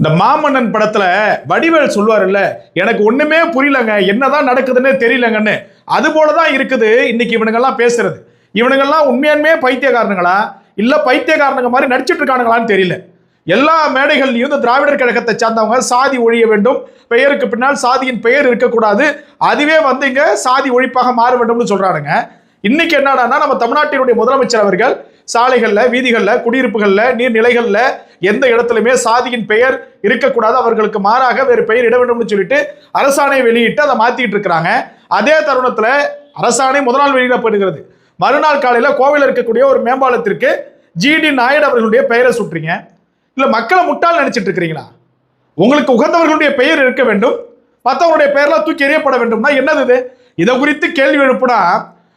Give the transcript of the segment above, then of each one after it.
இந்த மாமன்னன் படத்துல வடிவேல் சொல்லுவாருல்ல எனக்கு ஒண்ணுமே புரியலங்க என்னதான் நடக்குதுன்னே தெரியலங்கன்னு. அது போலதான் இருக்குது இன்னைக்கு இவனுங்கெல்லாம் பேசுறது. இவனுங்கெல்லாம் உண்மையாலுமே பைத்தியக்காரனுங்களா? இல்ல பைத்தியக்காரனுங்க மாதிரி நடிச்சிட்டு இருக்கானுங்களான்னு தெரியல. எல்லா மேடைகள்லையும் இந்த திராவிடர் கழகத்தை சார்ந்தவங்க சாதி ஒழிய வேண்டும் பெயருக்கு பின்னால் சாதியின் பெயர் இருக்கக்கூடாது அதுவே வந்து இங்க சாதி ஒழிப்பாக மாற வேண்டும்னு சொல்றானுங்க. இன்னைக்கு என்னடான்னா நம்ம தமிழ்நாட்டினுடைய முதலமைச்சர் அவர்கள் சாலைகளில் வீதிகளில் குடியிருப்புகளில் நீர்நிலைகளில் எந்த இடத்துலையுமே சாதியின் பெயர் இருக்கக்கூடாது. அவர்களுக்கு மாறாக வேறு பெயர் இட வேண்டும்னு சொல்லிட்டு அரசாணை வெளியிட்டு அதை மாற்றிட்டு இருக்கிறாங்க. அதே தருணத்தில் அரசாணை முதல் நாள் வெளியிடப்படுகிறது மறுநாள் காலையில் கோவையில் இருக்கக்கூடிய ஒரு மேம்பாலத்திற்கு ஜிடி நாயுடு அவர்களுடைய பெயரை சுட்டுறீங்க. இல்லை மக்களை முட்டாள் நினச்சிட்டு இருக்கிறீங்களா? உங்களுக்கு உகந்தவர்களுடைய பெயர் இருக்க வேண்டும். மற்றவங்களுடைய பெயர்லாம் தூக்கி எறியப்பட வேண்டும்னா என்னது இது? இதை குறித்து கேள்வி எழுப்புனா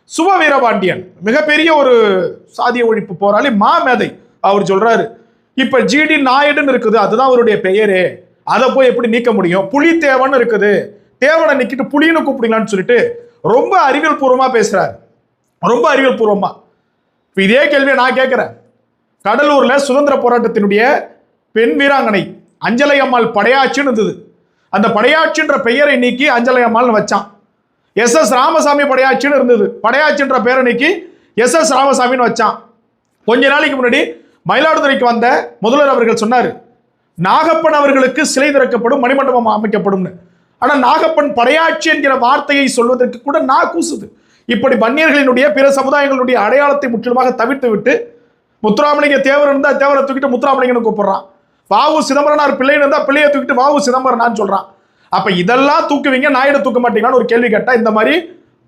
சுப வீரபாண்டியன் மிகப்பெரிய ஒரு சாதிய ஒழிப்பு போராளி மாமேதை அவர் சொல்றாரு இப்ப ஜிடி நாயுடுன்னு இருக்குது அதுதான் அவருடைய பெயரே. அதை போய் எப்படி நீக்க முடியும்? புலி தேவன் இருக்குது. தேவனை நிக்கிட்டு புலின்னு கூப்பிடுங்களான்னு சொல்லிட்டு ரொம்ப அறிவியல் பூர்வமா பேசுறாரு. ரொம்ப அறிவியல் பூர்வமா. இதே கேள்வியை நான் கேட்கிறேன். கடலூர்ல சுதந்திர போராட்டத்தினுடைய பெண் வீராங்கனை அஞ்சலை அம்மாள் படையாச்சின்னு இருந்தது. அந்த படையாச்சின்ற பெயரை நீக்கி அஞ்சலை அம்மாள்னு வச்சான். எஸ் எஸ் ராமசாமி படையாட்சின்னு இருந்தது. படையாட்சின்ற பேரணிக்கு எஸ் எஸ் ராமசாமின்னு வச்சான். கொஞ்ச நாளைக்கு முன்னாடி மயிலாடுதுறைக்கு வந்த முதல்வர் அவர்கள் சொன்னார் நாகப்பன் அவர்களுக்கு சிலை திறக்கப்படும் மணிமண்டபம் அமைக்கப்படும்னு ஆனால் நாகப்பன் படையாட்சி என்கிற வார்த்தையை சொல்வதற்கு கூட நா கூசுது. இப்படி வன்னியர்களினுடைய பிற சமுதாயங்களுடைய அடையாளத்தை முற்றிலுமாக தவிர்த்து விட்டு முத்துராமலிங்க தேவர் இருந்தால் தேவரை தூக்கிட்டு முத்துராமலிங்கன்னு கூப்பிடுறான். வாவு சிதம்பரனார் பிள்ளைன்னு இருந்தால் பிள்ளையை தூக்கிட்டு வாவு சிதம்பரனான்னு சொல்கிறான் அப்ப இதெல்லாம் தூக்குவீங்க. நாயுடு தூக்க மாட்டீங்களான்னு ஒரு கேள்வி கேட்டா இந்த மாதிரி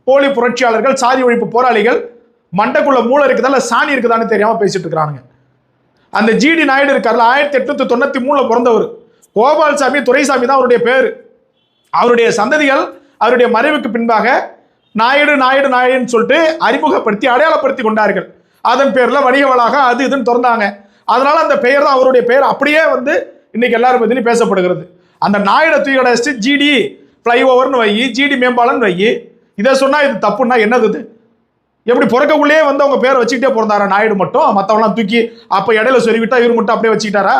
போலி புரட்சியாளர்கள் சாதி ஒழிப்பு போராளிகள் மண்டக்குள்ள மூளை இருக்குதா சாணி இருக்குதான்னு தெரியாம பேசிட்டு இருக்கிறானுங்க. அந்த ஜிடி நாயுடு இருக்கார்ல ஆயிரத்தி எட்நூத்தி தொண்ணூத்தி மூணுல பிறந்தவர். கோபால்சாமி துரைசாமி தான் அவருடைய பேர். அவருடைய சந்ததிகள் அவருடைய மறைவுக்கு பின்பாக நாயுடு நாயுடு நாயுடுன்னு சொல்லிட்டு அறிமுகப்படுத்தி அடையாளப்படுத்தி கொண்டார்கள். அதன் பேர்ல வணிக வளாக அது இதுன்னு திறந்தாங்க. அதனால அந்த பெயர் தான் அவருடைய பெயர். அப்படியே வந்து இன்னைக்கு எல்லாரும் பத்திலையும் பேசப்படுகிறது. அந்த நாயுட தூக்கி ஜிடி ஃப்ளைஓவர்னு வை ஜிடி மேம்பாலம்னு வை. இதை சொன்னால் இது தப்புன்னா என்னது இது? எப்படி பிறக்கக்குள்ளேயே வந்து அவங்க பேரை வச்சுக்கிட்டே பிறந்தாரா நாயுடு மட்டும்? மற்றவங்களாம் தூக்கி அப்போ இடையில சொருவிட்டா இவர் மட்டும் அப்படியே வச்சுக்கிட்டாரா?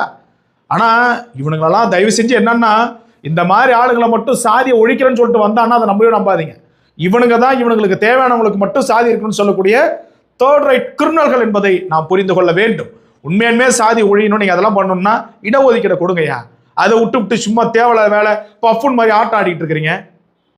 ஆனால் இவனுங்களெல்லாம் தயவு செஞ்சு என்னன்னா இந்த மாதிரி ஆளுங்களை மட்டும் சாதியை ஒழிக்கிறேன்னு சொல்லிட்டு வந்தான்னா அதை நம்பவே நம்பாதீங்க. இவனுங்க தான் இவனுங்களுக்கு தேவையானவங்களுக்கு மட்டும் சாதி இருக்குன்னு சொல்லக்கூடிய தேர்ட் ரைட் கிரிமினல்கள் என்பதை நாம் புரிந்து கொள்ள வேண்டும். உண்மையுமே சாதி ஒழியணும் நீங்கள் அதெல்லாம் பண்ணணும்னா இடஒதுக்கீடு கொடுங்கய்யா. அதை விட்டு விட்டு சும்மா தேவையில்லாத வேலை பஃபுன் மாதிரி ஆட்டம் ஆடிட்டு இருக்கிறீங்க.